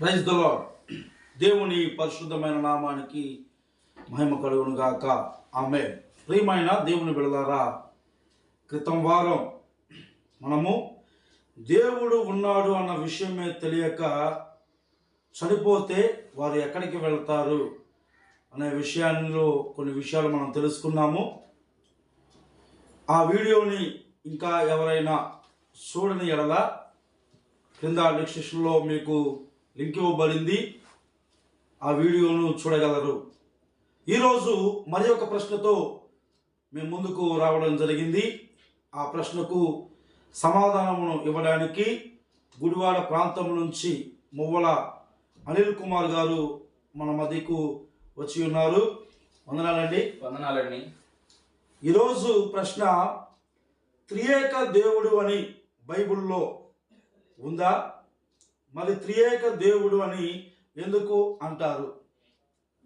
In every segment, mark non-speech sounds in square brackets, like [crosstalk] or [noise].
Praise the దేవుని పరిశుద్ధమైన నామానికి మహిమ కలుగును గాక. ఆమె ప్రియమైన దేవుని బిడలారా క్రితం వారం మనము దేవుడు ఉన్నాడు అన్న విషయమే తెలియక చనిపోతే వారు ఎక్కడికి వెళ్తారు అనే విషయాల్లో కొన్ని విషయాలు మనం తెలుసుకున్నాము. ఆ వీడియోని ఇంకా ఎవరైనా చూడని ఎడల క్రింద డిస్క్రిప్షన్లో మీకు లింక్ ఇవ్వబడింది. ఆ వీడియోను చూడగలరు. ఈరోజు మరి ఒక ప్రశ్నతో మేము ముందుకు రావడం జరిగింది. ఆ ప్రశ్నకు సమాధానమును ఇవ్వడానికి గుడివాడ ప్రాంతం నుంచి మువ్వల అనిల్ కుమార్ గారు మన మధ్యకు వచ్చి ఉన్నారు. వందనాలండి. వందనాలండి. ఈరోజు ప్రశ్న త్రియేక దేవుడు అని బైబిల్లో ఉందా? మరి త్రియేక దేవుడు అని ఎందుకు అంటారు?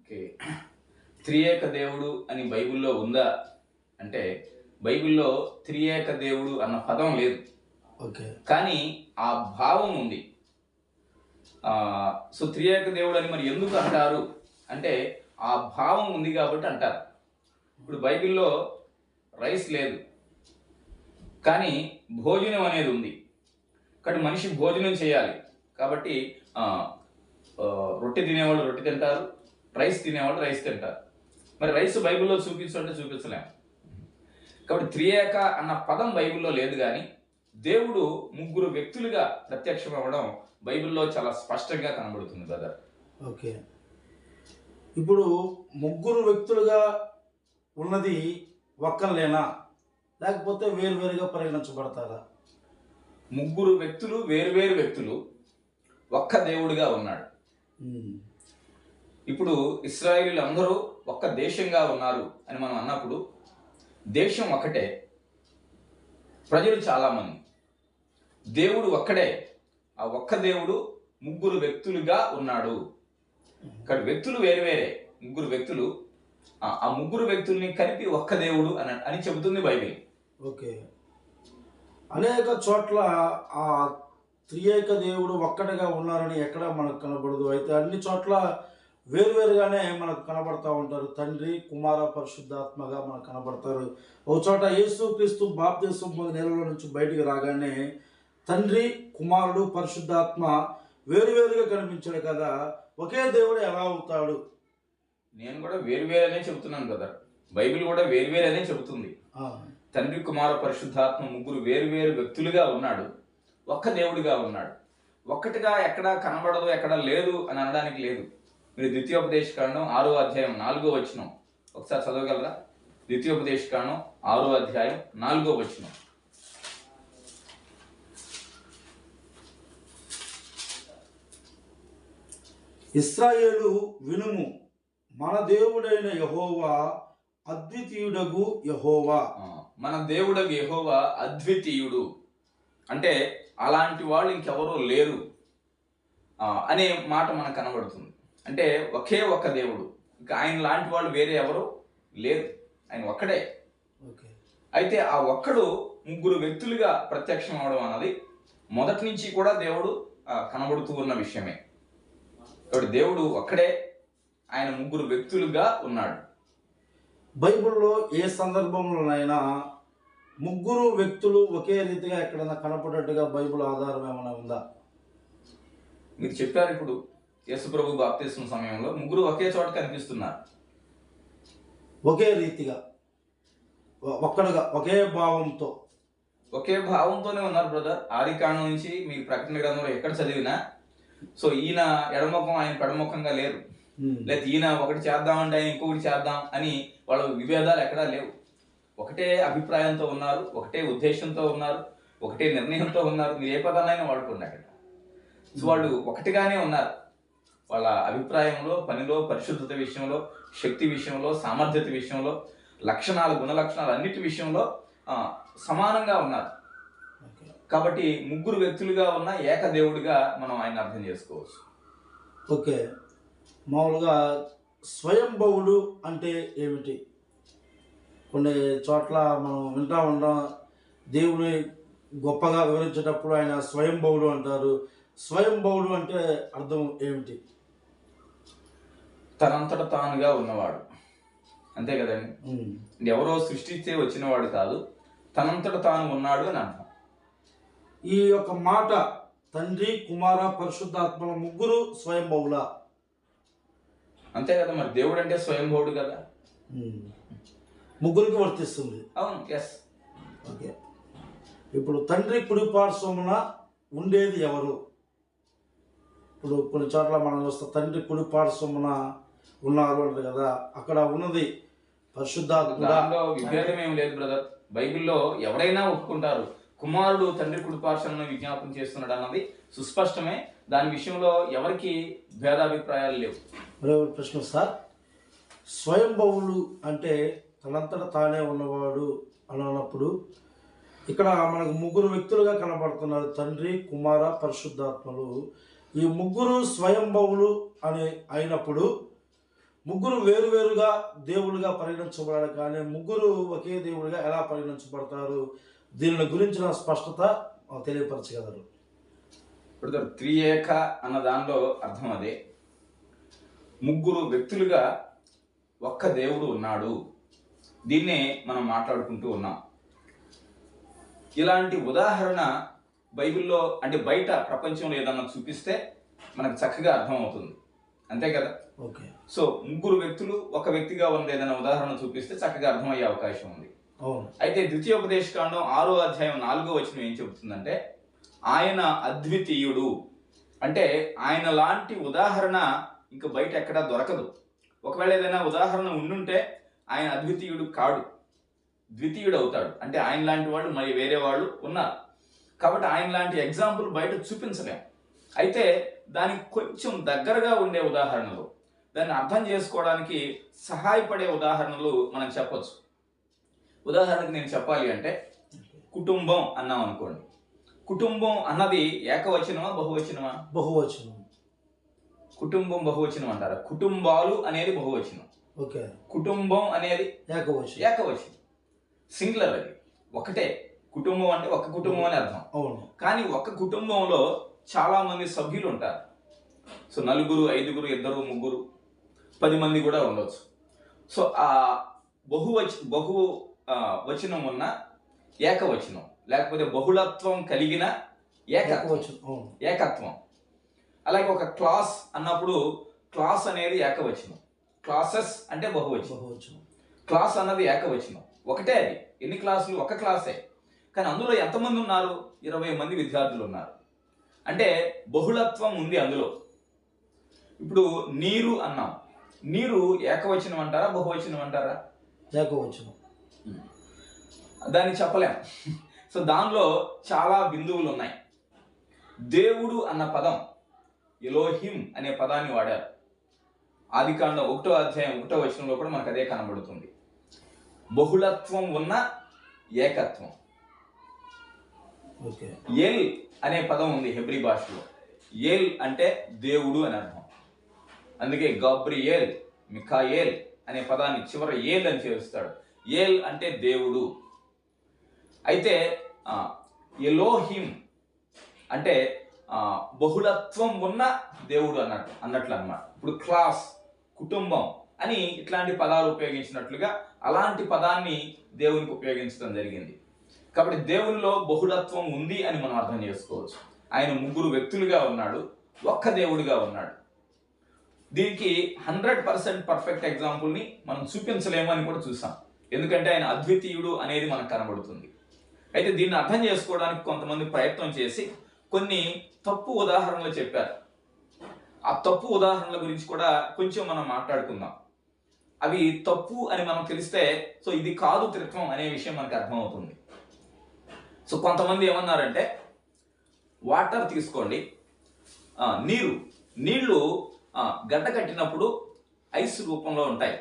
ఓకే. త్రియేక దేవుడు అని బైబిల్లో ఉందా? అంటే బైబిల్లో త్రియేక దేవుడు అన్న పదం లేదు. ఓకే. కానీ ఆ భావం ఉంది. ఆ, సో త్రియేక దేవుడు అని మరి ఎందుకు అంటారు? అంటే ఆ భావం ఉంది కాబట్టి అంటారు. ఇప్పుడు బైబిల్లో రైస్ లేదు. కానీ భోజనం అనేది ఉంది. కాబట్టి మనిషి భోజనం చేయాలి. కాబట్టి రొట్టె తినేవాళ్ళు రొట్టె తింటారు రైస్ తినేవాళ్ళు రైస్ తింటారు. మరి రైస్ బైబిల్లో చూపించంటే చూపించలేము కాబట్టి త్రియేక అన్న పదం బైబిల్లో లేదు కానీ దేవుడు ముగ్గురు వ్యక్తులుగా ప్రత్యక్షం అవ్వడం బైబిల్లో చాలా స్పష్టంగా కనబడుతుంది బ్రదర్ ఓకే. ఇప్పుడు ముగ్గురు వ్యక్తులుగా ఉన్నది ఒక్కలేనా లేకపోతే వేరువేరుగా పరిగణించబడతారా? ముగ్గురు వ్యక్తులు వేరువేరు వ్యక్తులు ఒక్క దేవుడిగా ఉన్నాడు. ఇప్పుడు ఇస్రాయేలీలు అందరూ ఒక్క దేశంగా ఉన్నారు అని మనం అన్నప్పుడు దేశం ఒక్కటే ప్రజలు చాలామంది. దేవుడు ఒక్కడే ఆ ఒక్క దేవుడు ముగ్గురు వ్యక్తులుగా ఉన్నాడు. ఇక్కడ వ్యక్తులు వేరువేరే ముగ్గురు వ్యక్తులు ఆ- ఆ ముగ్గురు వ్యక్తుల్ని కలిపి ఒక్క దేవుడు అని అని చెబుతుంది బైబిల్. ఓకే. అనేక చోట్ల ఆ త్రియేక దేవుడు ఒక్కటిగా ఉన్నారని ఎక్కడ మనకు కనబడదు. అయితే అన్ని చోట్ల వేరువేరుగానే మనకు కనబడతా ఉంటారు. తండ్రి కుమార పరిశుద్ధాత్మగా మనకు కనబడతారు. ఒక చోట యేసు క్రీస్తు బాప్తీసం పొంది నేలలో నుంచి బయటికి రాగానే తండ్రి కుమారుడు పరిశుద్ధాత్మ వేరువేరుగా కనిపించాడు కదా. ఒకే దేవుడు ఎలా అవుతాడు? నేను కూడా వేరువేరనే చెబుతున్నాను కదా బైబిల్ కూడా వేరువేరనే చెబుతుంది. తండ్రి కుమార పరిశుద్ధాత్మ ముగ్గురు వేరువేరు వ్యక్తులుగా ఉన్నాడు. ఒక్క దేవుడిగా ఉన్నాడు. ఒక్కటిగా ఎక్కడా కనబడదు ఎక్కడా లేదు అని అనడానికి లేదు. మీరు ద్వితీయోపదేశ కాండం ఆరో అధ్యాయం నాలుగో వచనం. ఒకసారి చదవగలరా? ద్వితీయోపదేశ కాండం ఆరో అధ్యాయం నాలుగో వచనం. ఇస్రాయేలు వినుము మన దేవుడైన యహోవా అద్వితీయుడగు యహోవా. మన దేవుడగు యెహోవా అద్వితీయుడు. అంటే అలాంటి వాళ్ళు ఇంకెవరూ లేరు. అనే మాట మనకు కనబడుతుంది. అంటే ఒకే ఒక్క దేవుడు. ఇంకా ఆయన లాంటి వాళ్ళు వేరే ఎవరు లేరు. ఆయన ఒక్కడే. ఓకే. అయితే ఆ ఒక్కడు ముగ్గురు వ్యక్తులుగా ప్రత్యక్షం అవడం అన్నది మొదటి నుంచి కూడా దేవుడు కనబడుతూ ఉన్న విషయమే. కాబట్టి దేవుడు ఒక్కడే ఆయన ముగ్గురు వ్యక్తులుగా ఉన్నాడు. బైబిల్లో ఏ సందర్భంలోనైనా ముగ్గురు వ్యక్తులు ఒకే రీతిగా ఎక్కడైనా కనపడేట్టుగా బైబిల్ ఆధారం ఏమైనా ఉందా? మీరు చెప్పారు ఇప్పుడు యేసుప్రభు బాప్తిస్మ సమయంలో ముగ్గురు ఒకే చోట కనిపిస్తున్నారు. ఒకే రీతిగా ఒక్కడుగా ఒకే భావంతో. ఒకే భావంతోనే ఉన్నారు బ్రదర్. ఆది కాండం నుంచి మీకు ప్రకటన గ్రంథంలో ఎక్కడ చదివినా సో ఈయన ఎడముఖం ఆయన పెడముఖంగా లేరు. లేదా ఈయన ఒకటి చేద్దామంటే ఆయన ఇంకొకటి చేద్దాం అని వాళ్ళ విభేదాలు ఎక్కడా లేవు. ఒకటే అభిప్రాయంతో ఉన్నారు ఒకటే ఉద్దేశంతో ఉన్నారు ఒకటే నిర్ణయంతో ఉన్నారు. మీరు ఏ పదాన్నైనా వాడుకోండి అక్కడ. సో వాళ్ళు ఒకటిగానే ఉన్నారు. వాళ్ళ అభిప్రాయంలో పనిలో పరిశుద్ధత విషయంలో శక్తి విషయంలో సామర్థ్యత విషయంలో లక్షణాలు గుణ లక్షణాలు అన్నిటి విషయంలో సమానంగా ఉన్నారు. కాబట్టి ముగ్గురు వ్యక్తులుగా ఉన్న ఏకదేవుడిగా మనం ఆయన అర్థం చేసుకోవచ్చు. ఓకే. మామూలుగా స్వయంభవుడు అంటే ఏమిటి? కొన్ని చోట్ల మనం వింటా ఉంటాం. దేవుని గొప్పగా వివరించేటప్పుడు ఆయన స్వయంభవుడు అంటారు. స్వయంభవుడు అంటే అర్థం ఏమిటి? తనంతట తానుగా ఉన్నవాడు. అంతే కదండి. ఎవరో సృష్టిస్తే వచ్చినవాడు కాదు తనంతట తాను ఉన్నాడు అని అర్థం. ఈ యొక్క మాట తండ్రి కుమార పరిశుద్ధాత్మల ముగ్గురు స్వయంభవుల? అంతే కదా మరి దేవుడు అంటే స్వయంభవుడు కదా. ముగ్గురికి వర్తిస్తుంది. అవును ఎస్ ఓకే. ఇప్పుడు తండ్రి కుడి పార్శ్వమున ఉండేది ఎవరు? ఇప్పుడు కొన్ని చోట్ల మనం చూస్తాం తండ్రి కుడి పార్శ్వమున ఉన్నారు అంటారు కదా అక్కడ ఉన్నది పరిశుద్ధాత్ముడా? దానిలో విభేదం ఏం లేదు బ్రదర్ బైబిల్లో ఎవరైనా ఒప్పుకుంటారు కుమారుడు తండ్రి కుడిపార్శ్వలను విజ్ఞాపన చేస్తున్నాడు అన్నది సుస్పష్టమే. దాని విషయంలో ఎవరికి భేదాభిప్రాయాలు లేవు. ప్రశ్న సార్. స్వయంభవులు అంటే తనంతట తానే ఉన్నవాడు అని అన్నప్పుడు ఇక్కడ మనకు ముగ్గురు వ్యక్తులుగా కనబడుతున్నారు. తండ్రి కుమార పరిశుద్ధాత్మలు. ఈ ముగ్గురు స్వయంభవులు అని అయినప్పుడు ముగ్గురు వేరువేరుగా దేవులుగా పరిగణించబడాలి. కానీ ముగ్గురు ఒకే దేవుడిగా ఎలా పరిగణించబడతారు? దీని గురించిన స్పష్టత తెలియపరచగలరు. ఇప్పుడు త్రియేక అన్న దానిలో అర్థం అదే. ముగ్గురు వ్యక్తులుగా ఒక్క దేవుడు ఉన్నాడు. దీన్నే మనం మాట్లాడుకుంటూ ఉన్నాం. ఇలాంటి ఉదాహరణ బైబిల్లో అంటే బయట ప్రపంచంలో ఏదన్నా చూపిస్తే మనకు చక్కగా అర్థమవుతుంది. అంతే కదా? ఓకే. సో ముగ్గురు వ్యక్తులు ఒక వ్యక్తిగా ఉన్న ఏదైనా ఉదాహరణ చూపిస్తే చక్కగా అర్థమయ్యే అవకాశం ఉంది. అయితే ద్వితీయోపదేశకాండం ఆరో అధ్యాయం నాలుగో వచనం ఏం చెబుతుందంటే ఆయన అద్వితీయుడు. అంటే ఆయన లాంటి ఉదాహరణ ఇంకా బయట ఎక్కడా దొరకదు. ఒకవేళ ఏదైనా ఉదాహరణ ఉండుంటే ఆయన అద్వితీయుడు కాడు. ద్వితీయుడు అవుతాడు అంటే ఆయన లాంటి వాళ్ళు మరి వేరే వాళ్ళు ఉన్నారు. కాబట్టి ఆయన లాంటి ఎగ్జాంపుల్ బయట చూపించలేం. అయితే దానికి కొంచెం దగ్గరగా ఉండే ఉదాహరణలు దాన్ని అర్థం చేసుకోవడానికి సహాయపడే ఉదాహరణలు మనం చెప్పొచ్చు. ఉదాహరణకు నేను చెప్పాలి అంటే కుటుంబం అన్నాం అనుకోండి. కుటుంబం అన్నది ఏకవచనమా బహువచనమా? బహువచనం. కుటుంబం బహువచనం అంటారా? కుటుంబాలు అనేది బహువచనం. ఓకే. కుటుంబం అనేది ఏకవచనం. ఏకవచనం. సింగులర్ అది. ఒకటే కుటుంబం అంటే ఒక కుటుంబం అని అర్థం. అవును. కానీ ఒక కుటుంబంలో చాలా మంది సభ్యులు ఉంటారు. సో నలుగురు ఐదుగురు ఇద్దరు ముగ్గురు పది మంది కూడా ఉండొచ్చు. సో ఆ బహువచ బహు వచనం ఉన్న ఏకవచనం లేకపోతే బహుళత్వం కలిగిన ఏకత్వం. ఏకత్వం. అలాగే ఒక క్లాస్ అన్నప్పుడు క్లాస్ అనేది ఏకవచనం. క్లాసెస్ అంటే బహువచనం. బహువచనం. క్లాస్ అన్నది ఏకవచనం. ఒకటే అది. ఎన్ని క్లాసులు? ఒక క్లాసే. కానీ అందులో ఎంతమంది ఉన్నారు? ఇరవై మంది విద్యార్థులు ఉన్నారు. అంటే బహుళత్వం ఉంది అందులో. ఇప్పుడు నీరు అన్నాం. నీరు ఏకవచనం అంటారా? బహువచనం అంటారా? ఏకవచనం. దాన్ని చెప్పలేం. [laughs] సో దానిలో చాలా బిందువులు ఉన్నాయి దేవుడు అన్న పదం ఎలోహిం అనే పదాన్ని వాడారు. ఆదికాండం ఒకటో అధ్యాయం ఒకటో వచనంలో కూడా మనకు అదే కనబడుతుంది. బహుళత్వం ఉన్న ఏకత్వం. ఓకే. ఏల్ అనే పదం ఉంది హెబ్రి భాషలో. ఏల్ అంటే దేవుడు అని అర్థం. అందుకే గబ్రియేల్ మిఖాయేల్ అనే పదాన్ని చివర ఏల్ అని చేరుస్తాడు. ఏల్ అంటే దేవుడు. అయితే ఎలోహిం అంటే బహుళత్వం ఉన్న దేవుడు అన్నట్టు అన్నట్లు అన్నమాట ఇప్పుడు క్లాస్ కుటుంబం అని ఇట్లాంటి పదాలు ఉపయోగించినట్లుగా అలాంటి పదాన్ని దేవునికి ఉపయోగించడం జరిగింది. కాబట్టి దేవునిలో బహుళత్వం ఉంది అని మనం అర్థం చేసుకోవచ్చు. ఆయన ముగ్గురు వ్యక్తులుగా ఉన్నాడు ఒక్క దేవుడిగా ఉన్నాడు. దీనికి హండ్రెడ్ పర్సెంట్ పర్ఫెక్ట్ ఎగ్జాంపుల్ని మనం చూపించలేము అని కూడా చూసాం. ఎందుకంటే ఆయన అద్వితీయుడు అనేది మనకు కనబడుతుంది. అయితే దీన్ని అర్థం చేసుకోవడానికి కొంతమంది ప్రయత్నం చేసి కొన్ని తప్పు ఉదాహరణలు చెప్పారు. ఆ తప్పు ఉదాహరణల గురించి కూడా కొంచెం మనం మాట్లాడుకుందాం. అవి తప్పు అని మనం తెలిస్తే సో ఇది కాదు త్రిత్వం అనే విషయం మనకు అర్థమవుతుంది. సో కొంతమంది ఏమన్నారంటే వాటర్ తీసుకోండి. నీరు నీళ్ళు గడ్డ కట్టినప్పుడు ఐస్ రూపంలో ఉంటాయి.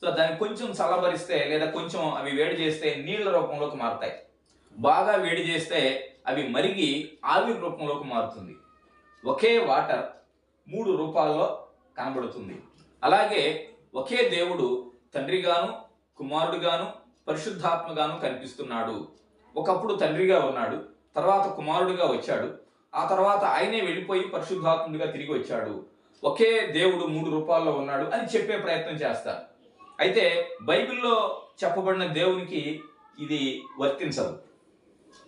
సో దాన్ని కొంచెం చల్లబరిస్తే లేదా కొంచెం అవి వేడి చేస్తే నీళ్ళ రూపంలోకి మారుతాయి. బాగా వేడి చేస్తే అవి మరిగి ఆవిరి రూపంలోకి మారుతుంది. ఒకే వాటర్ మూడు రూపాల్లో కనబడుతుంది. అలాగే ఒకే దేవుడు తండ్రిగాను కుమారుడుగాను పరిశుద్ధాత్మగాను కనిపిస్తున్నాడు. ఒకప్పుడు తండ్రిగా ఉన్నాడు తర్వాత కుమారుడిగా వచ్చాడు ఆ తర్వాత ఆయనే వెళ్ళిపోయి పరిశుద్ధాత్ముడిగా తిరిగి వచ్చాడు. ఒకే దేవుడు మూడు రూపాల్లో ఉన్నాడు అని చెప్పే ప్రయత్నం చేస్తారు. అయితే బైబిల్లో చెప్పబడిన దేవునికి ఇది వర్తించదు.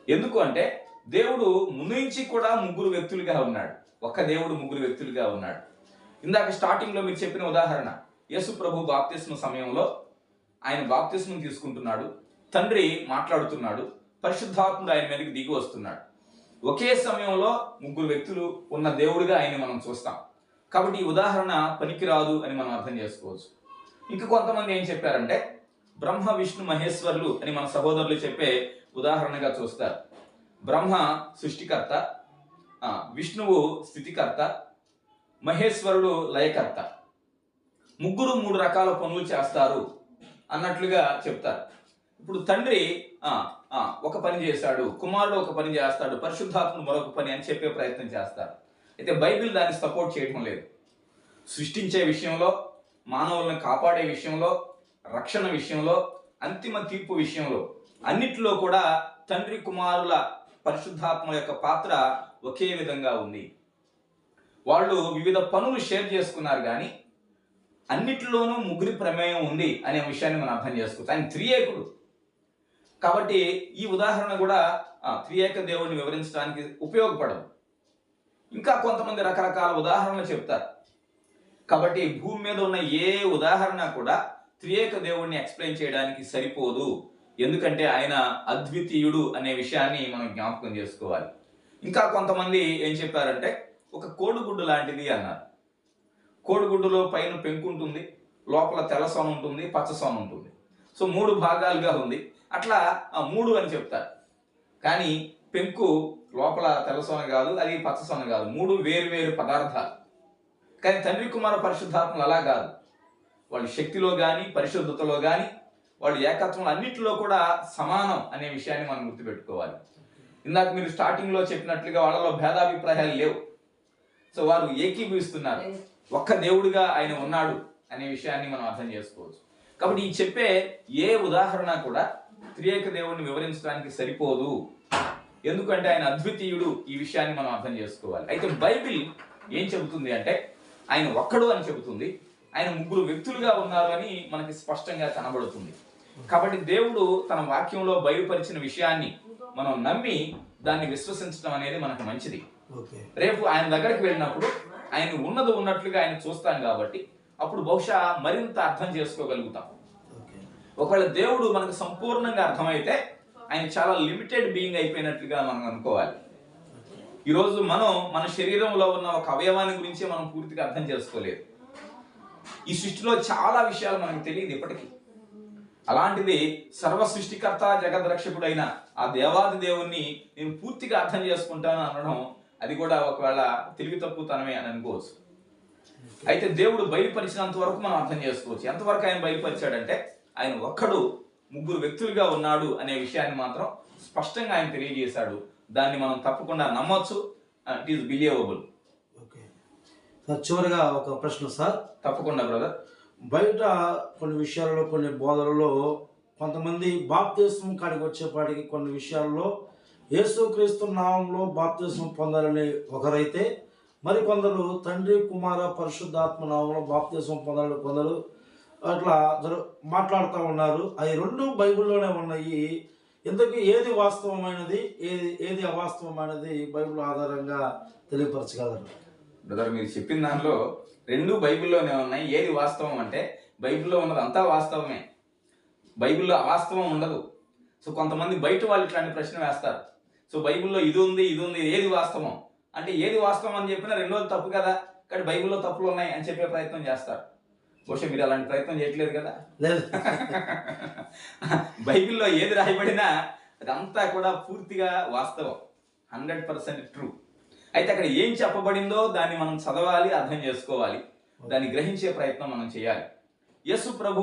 ఎందుకు అంటే దేవుడు ముందు నుంచి కూడా ముగ్గురు వ్యక్తులుగా ఉన్నాడు. ఒక్క దేవుడు ముగ్గురు వ్యక్తులుగా ఉన్నాడు. ఇందాక స్టార్టింగ్లో మీరు చెప్పిన ఉదాహరణ యేసు ప్రభు బాప్తిస్మ సమయంలో ఆయన బాప్తిస్మం తీసుకుంటున్నాడు తండ్రి మాట్లాడుతున్నాడు పరిశుద్ధాత్ముడు ఆయన మీదకి దిగి వస్తున్నాడు. ఒకే సమయంలో ముగ్గురు వ్యక్తులు ఉన్న దేవుడిగా ఆయన్ని మనం చూస్తాం. కాబట్టి ఈ ఉదాహరణ పనికిరాదు అని మనం అర్థం చేసుకోవచ్చు. ఇంకా కొంతమంది ఏం చెప్పారంటే బ్రహ్మ విష్ణు మహేశ్వరులు అని మన సహోదరులు చెప్పే ఉదాహరణగా చూస్తారు. బ్రహ్మ సృష్టికర్త విష్ణువు స్థితికర్త మహేశ్వరుడు లయకర్త. ముగ్గురు మూడు రకాల పనులు చేస్తారు అన్నట్లుగా చెప్తారు. ఇప్పుడు తండ్రి ఒక పని చేశాడు కుమారుడు ఒక పని చేస్తాడు పరిశుద్ధాత్ముడు మరొక పని అని చెప్పే ప్రయత్నం చేస్తారు. అయితే బైబిల్ దాన్ని సపోర్ట్ చేయడం లేదు. సృష్టించే విషయంలో మానవులను కాపాడే విషయంలో రక్షణ విషయంలో అంతిమ తీర్పు విషయంలో అన్నిటిలో కూడా తండ్రి కుమారుల పరిశుద్ధాత్మ యొక్క పాత్ర ఒకే విధంగా ఉంది. వాళ్ళు వివిధ పనులు షేర్ చేసుకున్నారు కానీ అన్నిటిలోనూ ముగ్గురి ప్రమేయం ఉంది అనే విషయాన్ని మనం అర్థం చేసుకోవచ్చు. ఆయన త్రియేకుడు. కాబట్టి ఈ ఉదాహరణ కూడా ఆ, త్రియేక దేవుడిని వివరించడానికి ఉపయోగపడదు. ఇంకా కొంతమంది రకరకాల ఉదాహరణలు చెప్తారు. కాబట్టి భూమి మీద ఉన్న ఏ ఉదాహరణ కూడా త్రియేక దేవుడిని ఎక్స్ప్లెయిన్ చేయడానికి సరిపోదు. ఎందుకంటే ఆయన అద్వితీయుడు అనే విషయాన్ని మనం జ్ఞాపకం చేసుకోవాలి. ఇంకా కొంతమంది ఏం చెప్పారంటే ఒక కోడిగుడ్డు లాంటిది అన్నారు. కోడిగుడ్డులో పైన పెంకు ఉంటుంది లోపల తెల్ల సొన ఉంటుంది పచ్చ సొన ఉంటుంది. సో మూడు భాగాలుగా ఉంది. అట్లా ఆ మూడు అని చెప్తారు. కానీ పెంకు లోపల తెల్ల సొన కాదు అది పచ్చ సొన కాదు. మూడు వేరు వేరు పదార్థాలు. కానీ తండ్రి కుమార పరిశుద్ధాత్మలు అలా కాదు. వాళ్ళు శక్తిలో కానీ పరిశుద్ధతలో కానీ వాళ్ళు ఏకత్వం అన్నిటిలో కూడా సమానం అనే విషయాన్ని మనం గుర్తుపెట్టుకోవాలి. ఇందాక మీరు స్టార్టింగ్లో చెప్పినట్లుగా వాళ్ళలో భేదాభిప్రాయాలు లేవు. సో వారు ఏకీభవిస్తున్నారు. ఒక్క దేవుడిగా ఆయన ఉన్నాడు అనే విషయాన్ని మనం అర్థం చేసుకోవచ్చు. కాబట్టి ఈ చెప్పే ఏ ఉదాహరణ కూడా త్రియేక దేవుడిని వివరించడానికి సరిపోదు. ఎందుకంటే ఆయన అద్వితీయుడు ఈ విషయాన్ని మనం అర్థం చేసుకోవాలి. అయితే బైబిల్ ఏం చెబుతుంది అంటే ఆయన ఒక్కడు అని చెబుతుంది. ఆయన ముగ్గురు వ్యక్తులుగా ఉన్నారు అని మనకి స్పష్టంగా కనబడుతుంది. కాబట్టి దేవుడు తన వాక్యంలో బయలుపరిచిన విషయాన్ని మనం నమ్మి దాన్ని విశ్వసించడం అనేది మనకు మంచిది. రేపు ఆయన దగ్గరికి వెళ్ళినప్పుడు ఆయన ఉన్నది ఉన్నట్లుగా ఆయన చూస్తాం కాబట్టి అప్పుడు బహుశా మరింత అర్థం చేసుకోగలుగుతాం. ఒకవేళ దేవుడు మనకు సంపూర్ణంగా అర్థమైతే ఆయన చాలా లిమిటెడ్ బీయింగ్ అయిపోయినట్లుగా మనం అనుకోవాలి. ఈరోజు మనం మన శరీరంలో ఉన్న ఒక అవయవాన్ని గురించి మనం పూర్తిగా అర్థం చేసుకోలేదు. ఈ సృష్టిలో చాలా విషయాలు మనకు తెలియదు ఇప్పటికీ. అలాంటిది సర్వ సృష్టికర్త జగద్రక్షకుడైన ఆ దేవాది దేవుణ్ణి నేను పూర్తిగా అర్థం చేసుకుంటాను అనడం అది కూడా ఒకవేళ తెలివి తక్కువతనమే అని అనుకోవచ్చు. అయితే దేవుడు బయలుపరిచినంత వరకు మనం అర్థం చేసుకోవచ్చు. ఎంతవరకు ఆయన బయలుపరిచాడంటే ఆయన ఒక్కడు ముగ్గురు వ్యక్తులుగా ఉన్నాడు అనే విషయాన్ని మాత్రం స్పష్టంగా ఆయన తెలియజేశాడు. దాన్ని మనం తప్పకుండా నమ్మొచ్చు. It is believable okay sir చివరిగా ఒక ప్రశ్న సార్. తప్పకుండా బ్రదర్ బయట కొన్ని విషయాలలో కొన్ని బోధలలో కొంతమంది బాప్తీసం కాడికి వచ్చేపాటికి కొన్ని విషయాల్లో యేసుక్రీస్తు నామంలో బాప్తీసం పొందాలని ఒకరైతే మరికొందరు తండ్రి కుమార పరిశుద్ధాత్మ నామంలో బాప్తీసం పొందాలని కొందరు అట్లా మాట్లాడుతూ ఉన్నారు. అవి రెండు బైబిల్లోనే ఉన్నాయి. ఇంతకీ ఏది వాస్తవమైనది? ఏది ఏది అవాస్తవమైనది? బైబిల్ ఆధారంగా తెలియపరచగలరు? బ్రదర్ మీరు చెప్పిన దానిలో రెండు బైబిల్లోనే ఉన్నాయి. ఏది వాస్తవం అంటే బైబిల్లో ఉన్నది అంతా వాస్తవమే. బైబిల్లో అవాస్తవం ఉండదు. సో కొంతమంది బయట వాళ్ళు ఇట్లాంటి ప్రశ్న వేస్తారు. సో బైబిల్లో ఇది ఉంది ఇది ఉంది ఏది వాస్తవం? అంటే ఏది వాస్తవం అని చెప్పినా రెండోది తప్పు కదా కానీ బైబిల్లో తప్పులు ఉన్నాయి అని చెప్పే ప్రయత్నం చేస్తారు. బహుశా మీరు అలాంటి ప్రయత్నం చేయట్లేదు కదా? లేదు. [laughs] బైబిల్లో ఏది రాయబడినా అదంతా కూడా పూర్తిగా వాస్తవం. Hundred percent true. అయితే అక్కడ ఏం చెప్పబడిందో దాన్ని మనం చదవాలి అర్థం చేసుకోవాలి. దాన్ని గ్రహించే ప్రయత్నం మనం చేయాలి. యేసు ప్రభు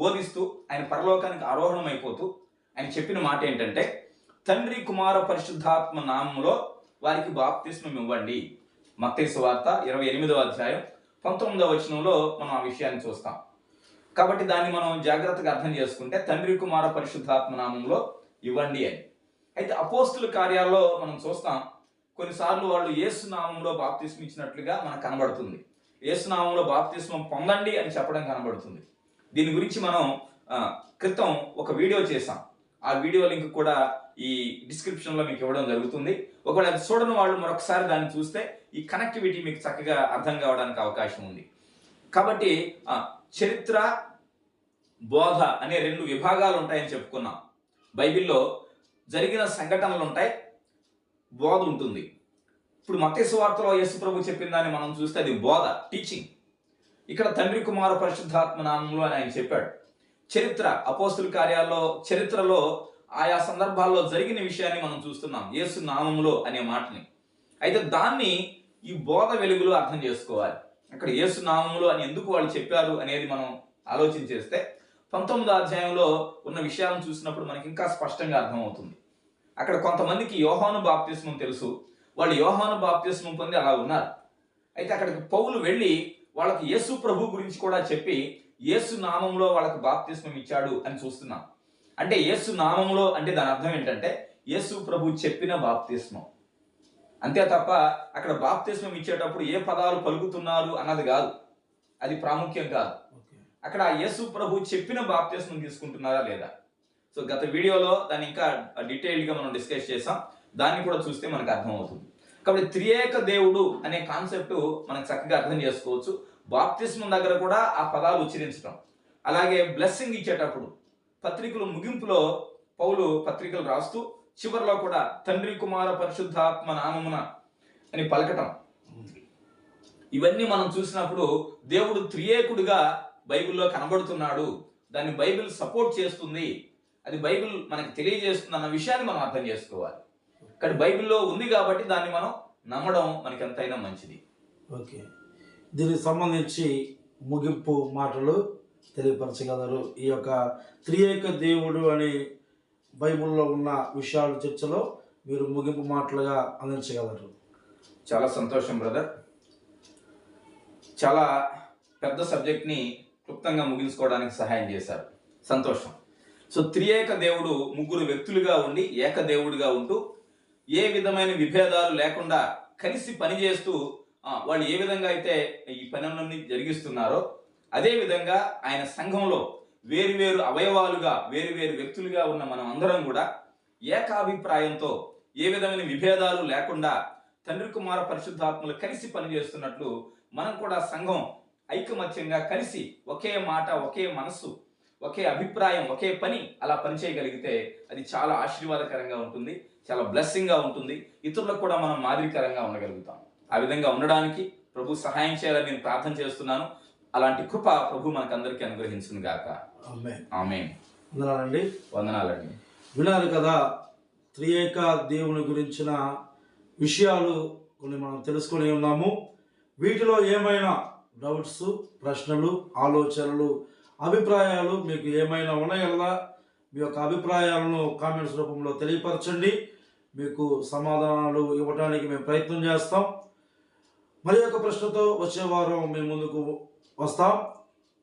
బోధిస్తూ ఆయన పరలోకానికి ఆరోహణం అయిపోతూ ఆయన చెప్పిన మాట ఏంటంటే తండ్రి కుమార పరిశుద్ధాత్మ నామంలో వారికి బాప్తిస్మం ఇవ్వండి. మత్తయి సువార్త ఇరవై ఎనిమిదవ అధ్యాయం పంతొమ్మిదవ వచనంలో మనం ఆ విషయాన్ని చూస్తాం. కాబట్టి దాన్ని మనం జాగ్రత్తగా అర్థం చేసుకుంటే తండ్రి కుమార పరిశుద్ధాత్మ నామంలో ఇవ్వండి అని. అయితే అపోస్తుల కార్యాల్లో మనం చూస్తాం కొన్నిసార్లు వాళ్ళు యేసు నామంలో బాప్తిస్మం ఇచ్చినట్లుగా మనకు కనబడుతుంది. యేసు నామంలో బాప్తిస్మం పొందండి అని చెప్పడం కనబడుతుంది. దీని గురించి మనం క్రితం ఒక వీడియో చేసాం ఆ వీడియో లింక్ కూడా ఈ డిస్క్రిప్షన్లో మీకు ఇవ్వడం జరుగుతుంది. ఒకవేళ అది చూడని వాళ్ళు మరొకసారి దాన్ని చూస్తే ఈ కనెక్టివిటీ మీకు చక్కగా అర్థం కావడానికి అవకాశం ఉంది. కాబట్టి చరిత్ర బోధ అనే రెండు విభాగాలు ఉంటాయని చెప్పుకున్నాం. బైబిల్లో జరిగిన సంఘటనలు ఉంటాయి. బోధ ఉంటుంది. ఇప్పుడు మత్స్య వార్తలో యేసు ప్రభు చెప్పిన దాన్ని మనం చూస్తే అది బోధ టీచింగ్ ఇక్కడ తండ్రి కుమార పరిశుద్ధాత్మ నామంలో అని ఆయన చెప్పాడు. చరిత్ర అపోస్తుల కార్యాల్లో చరిత్రలో ఆయా సందర్భాల్లో జరిగిన విషయాన్ని మనం చూస్తున్నాం. యేసు నామములో అనే మాటని. అయితే దాన్ని ఈ బోధ వెలుగులో అర్థం చేసుకోవాలి. అక్కడ యేసు నామములు అని ఎందుకు వాళ్ళు చెప్పారు అనేది మనం ఆలోచన చేస్తే పంతొమ్మిదో అధ్యాయంలో ఉన్న విషయాలను చూసినప్పుడు మనకి ఇంకా స్పష్టంగా అర్థమవుతుంది. అక్కడ కొంతమందికి యోహాను బాప్తిస్మం తెలుసు. వాళ్ళు యోహాను బాప్తిస్మం పొంది అలా ఉన్నారు. అయితే అక్కడికి పౌలు వెళ్ళి వాళ్ళకి యేసు ప్రభు గురించి కూడా చెప్పి యేసు నామంలో వాళ్ళకి బాప్తిస్మం ఇచ్చాడు అని చూస్తున్నాం. అంటే యేసు నామంలో అంటే దాని అర్థం ఏంటంటే యేసు ప్రభు చెప్పిన బాప్తిస్మం. అంతే తప్ప అక్కడ బాప్తిస్మం ఇచ్చేటప్పుడు ఏ పదాలు పలుకుతున్నారు అన్నది కాదు. అది ప్రాముఖ్యం కాదు. అక్కడ యేసు ప్రభు చెప్పిన బాప్తిస్మం తీసుకుంటున్నారా లేదా? సో గత వీడియోలో దాన్ని ఇంకా డీటెయిల్డ్గా మనం డిస్కస్ చేసాం. దాన్ని కూడా చూస్తే మనకు అర్థమవుతుంది. కాబట్టి త్రియేక దేవుడు అనే కాన్సెప్ట్ మనకు చక్కగా అర్థం చేసుకోవచ్చు. బాప్తిస్మం దగ్గర కూడా ఆ పదాలు ఉచ్చరించడం. అలాగే బ్లెస్సింగ్ ఇచ్చేటప్పుడు పత్రికలు ముగింపులో పౌలు పత్రికలు రాస్తూ చివరిలో కూడా తండ్రి కుమార పరిశుద్ధాత్మ నామమున అని పలకటం. ఇవన్నీ మనం చూసినప్పుడు దేవుడు త్రియేకుడిగా బైబిల్లో కనబడుతున్నాడు. దాన్ని బైబిల్ సపోర్ట్ చేస్తుంది. అది బైబిల్ మనకి తెలియజేస్తుంది అన్న విషయాన్ని మనం అర్థం చేసుకోవాలి. కానీ బైబిల్లో ఉంది కాబట్టి దాన్ని మనం నమ్మడం మనకి ఎంతైనా మంచిది. ఓకే. దీనికి సంబంధించి ముగింపు మాటలు తెలియపరచగలరు. ఈ యొక్క త్రియేక దేవుడు అని బైబిల్లో ఉన్న విషయాలు చర్చలో మీరు ముగింపు మాటలుగా అందించగలరు. చాలా సంతోషం బ్రదర్. చాలా పెద్ద సబ్జెక్ట్ని క్లుప్తంగా ముగించుకోవడానికి సహాయం చేశారు. సంతోషం. సో త్రియేక దేవుడు ముగ్గురు వ్యక్తులుగా ఉండి ఏక దేవుడిగా ఉంటూ ఏ విధమైన విభేదాలు లేకుండా కలిసి పనిచేస్తూ వాళ్ళు ఏ విధంగా అయితే ఈ పనులన్నీ జరిగిస్తున్నారో అదేవిధంగా ఆయన సంఘంలో వేరువేరు అవయవాలుగా వేరువేరు వ్యక్తులుగా ఉన్న మనం అందరం కూడా ఏకాభిప్రాయంతో ఏ విధమైన విభేదాలు లేకుండా తండ్రి కుమార పరిశుద్ధాత్మలు కలిసి పనిచేస్తున్నట్లు మనం కూడా సంఘం ఐకమత్యంగా కలిసి ఒకే మాట ఒకే మనస్సు ఒకే అభిప్రాయం ఒకే పని అలా పనిచేయగలిగితే అది చాలా ఆశీర్వాదకరంగా ఉంటుంది చాలా బ్లెస్సింగ్గా ఉంటుంది. ఇతరులకు కూడా మనం మాదిరికరంగా ఉండగలుగుతాం. ఆ విధంగా ఉండడానికి ప్రభు సహాయం చేయాలని నేను ప్రార్థన చేస్తున్నాను. అలాంటి కృప ప్రభు మనకందరికీ అనుగ్రహించును గాక. ఆమె ఆమె వందనాలండి. వందనాలండి. విన్నారు కదా త్రియేక దేవుని గురించిన విషయాలు కొన్ని మనం తెలుసుకొని ఉన్నాము. వీటిలో ఏమైనా డౌట్స్ ప్రశ్నలు ఆలోచనలు అభిప్రాయాలు మీకు ఏమైనా ఉన్నాయల్లా మీ యొక్క అభిప్రాయాలను కామెంట్స్ రూపంలో తెలియపరచండి. మీకు సమాధానాలు ఇవ్వడానికి మేము ప్రయత్నం చేస్తాం. మరి యొక్క ప్రశ్నతో వచ్చే వారం మేము ముందుకు వస్తాం.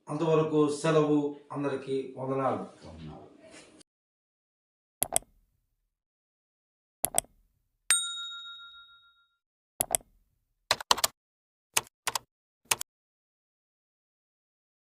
అంతవరకు సెలవు అందరికీ వందనాలు. వందనాలు.